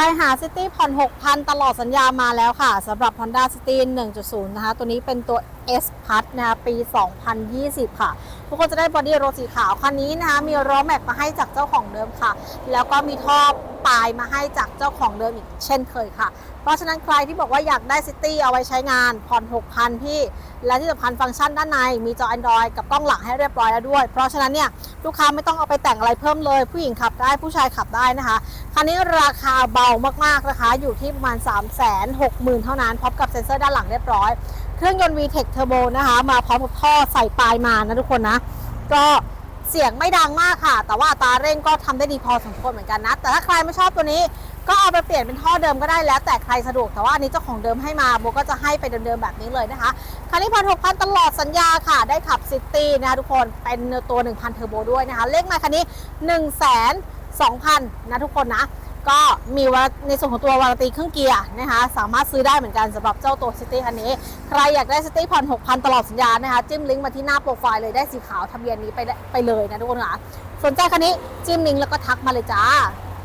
ครหา City ผ่อน 6,000 ตลอดสัญญามาแล้วค่ะสำหรับ Honda City 1.0 นะคะ ตัวนี้เป็นตัว S p a s นะคะ ปี 2020 ค่ะ ทุกคนจะได้บอดี้โรสีขาวคันนี้นะคะมีล้อแม็กมาให้จากเจ้าของเดิมค่ะ แล้วก็มีท่อปลายมาให้จากเจ้าของเดิมอีกเช่นเคยค่ะ เพราะฉะนั้นใครที่บอกว่าอยากได้ City เอาไว้ใช้งานผ่อน6,000พี่ และที่สำคัญฟังก์ชันด้านในมีจอ Android กับกล้องหลังให้เรียบร้อยแล้วด้วย เพราะฉะนั้นเนี่ยลูกค้าไม่ต้องเอาไปแต่งอะไรเพิ่มเลย ผู้หญิงขับได้ผู้ชายขับได้นะคะคันนี้ราคาเบามากๆนะคะ อยู่ที่ประมาณ 3 6 0 0 0 0เท่านั้นพร้อมกับเซ็นเซอร์ด้านหลังเรียบร้อย เครื่องยนต์ VTEC Turbo นะคะ มาพร้อมกับท่อใส่ปลายมานะทุกคนนะ ก็เสียงไม่ดังมากค่ะ แต่ว่าตาเร่งก็ทำได้ดีพอสมควรเหมือนกันนะ แต่ถ้าใครไม่ชอบตัวนี้ ก็เอาไปเปลี่ยนเป็นท่อเดิมก็ได้แล้ว แต่ใครสะดวก แต่ว่าอันนี้เจ้าของเดิมให้มาโบก็จะให้ไปเดิมๆแบบนี้เลยนะคะ คันนี้พันหกพันตลอดสัญญาค่ะ ได้ขับซิตี้นะคะทุกคน เป็นตัว 1,000เทอร์โบด้วยนะคะ เลขมาคันนี้ 1 2 0 0 0นะทุกคนนะ ก็มีวในส่วนของตัววาราตีเครื่องเกียร์นะคะสามารถซื้อได้เหมือนกันสำหรับเจ้าตัวซิตี้คันนี้ ใครอยากได้ซิตี้ผ่อน6,000 ตลอดสัญญานะคะจิ้มลิงก์มาที่หน้าโปรไฟล์เลยได้สีขาวทะเบียนนี้ไปได้ไปเลยนะทุกคนค่ะสนใจคันนี้จิ้มลิงก์แล้วก็ทักมาเลยจ้า